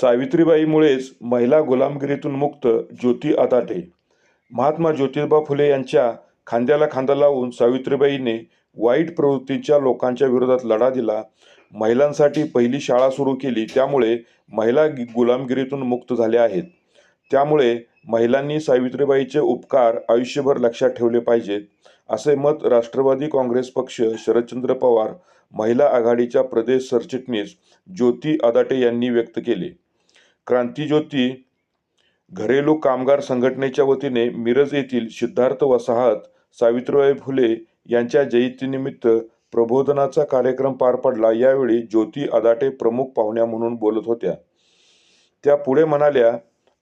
सावित्रीबाईमुळेच महिला गुलामगिरीतून मुक्त ज्योती आदाटे महात्मा ज्योतिबा फुले यांच्या खांद्याला खांदा लावून सावित्रीबाईने वाईट प्रवृत्तीच्या लोकांच्या विरोधात लढा दिला. महिलांसाठी पहिली शाळा सुरू केली त्यामुळे महिला गि- गुलामगिरीतून मुक्त झाल्या आहेत. त्यामुळे महिलांनी सावित्रीबाईचे उपकार आयुष्यभर लक्षात ठेवले पाहिजेत असे मत राष्ट्रवादी काँग्रेस पक्ष शरदचंद्र पवार महिला आघाडीच्या प्रदेश सरचिटणीस ज्योती आदाटे यांनी व्यक्त केले. क्रांतीज्योती घरेलू कामगार संघटनेच्या वतीने मिरज येथील सिद्धार्थ वसाहत सावित्रीबाई फुले यांच्या जयंतीनिमित्त प्रबोधनाचा कार्यक्रम पार पडला. यावेळी ज्योती आदाटे प्रमुख पाहुण्या म्हणून बोलत होत्या. त्या पुढे म्हणाल्या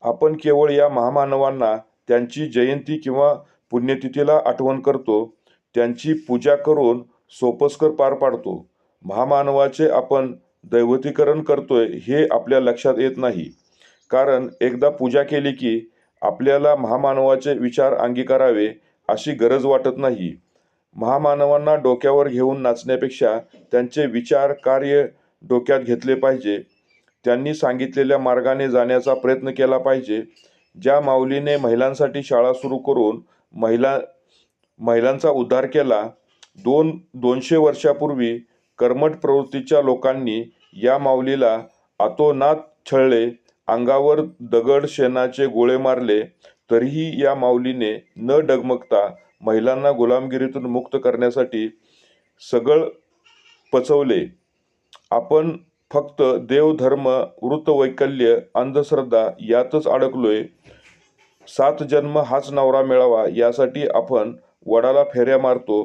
आपण केवळ या महामानवांना त्यांची जयंती किंवा पुण्यतिथीला आठवण करतो. त्यांची पूजा करून सोपस्कर पार पाडतो. महामानवाचे आपण दैवतीकरण करतोय हे आपल्या लक्षात येत नाही. कारण एकदा पूजा केली की आपल्याला महामानवाचे विचार अंगीकारावे अशी गरज वाटत नाही. महामानवांना डोक्यावर घेऊन नाचण्यापेक्षा त्यांचे विचार कार्य डोक्यात घेतले पाहिजे. त्यांनी सांगितलेल्या मार्गाने जाण्याचा प्रयत्न केला पाहिजे. ज्या माऊलीने महिलांसाठी शाळा सुरू करून महिला महिलांचा उद्धार केला दोन दोनशे वर्षापूर्वी कर्मठ प्रवृत्तीच्या लोकांनी या माऊलीला आतोनात छळले अंगावर दगड शेणाचे गोळे मारले तरीही या माऊलीने न डगमगता महिलांना गुलामगिरीतून मुक्त करण्यासाठी सगळ पचवले. आपण फक्त देवधर्म वृत्तवैकल्य अंधश्रद्धा यातच अडकलोय. सात जन्म हाच नवरा मिळावा यासाठी आपण वडाला फेऱ्या मारतो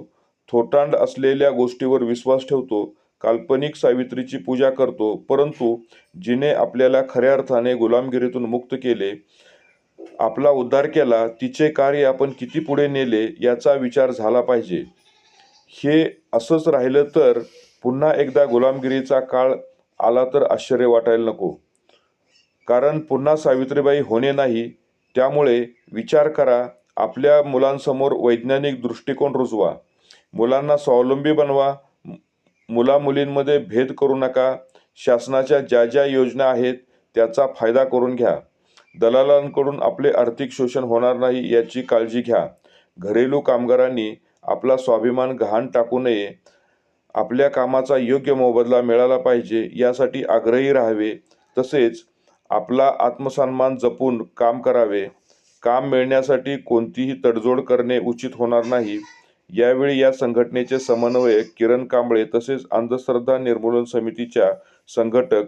थोटांड असलेल्या गोष्टीवर विश्वास ठेवतो काल्पनिक सावित्रीची पूजा करतो परंतु जिने आपल्याला खऱ्या अर्थाने गुलामगिरीतून मुक्त केले आपला उद्धार केला तिचे कार्य आपण किती पुढे नेले याचा विचार झाला पाहिजे. हे असंच राहिलं तर पुन्हा एकदा गुलामगिरीचा काळ आला तर आश्चर्य वाटायला नको. कारण पुन्हा सावित्रीबाई होणे नाही त्यामुळे विचार करा आपल्या मुलांसमोर वैज्ञानिक दृष्टिकोन रुजवा. मुलांना स्वावलंबी बनवा मुलामुलींमध्ये भेद करू नका. शासनाच्या ज्या ज्या योजना आहेत त्याचा फायदा करून घ्या. दलालांकडून आपले आर्थिक शोषण होणार नाही याची काळजी घ्या. घरेलू कामगारांनी आपला स्वाभिमान गहाण टाकू नये. आपल्या कामाचा योग्य मोबदला मिळाला पाहिजे यासाठी आग्रही राहावे. तसेच आपला आत्मसन्मान जपून काम करावे. काम मिळण्यासाठी कोणतीही तडजोड करणे उचित होणार नाही. यावेळी या संघटनेचे समन्वयक किरण कांबळे तसेच अंधश्रद्धा निर्मूलन समितीच्या संघटक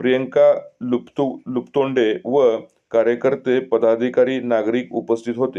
प्रियंका लुप्तो लुप्तोंडे व कार्यकर्ते पदाधिकारी नागरिक उपस्थित होते.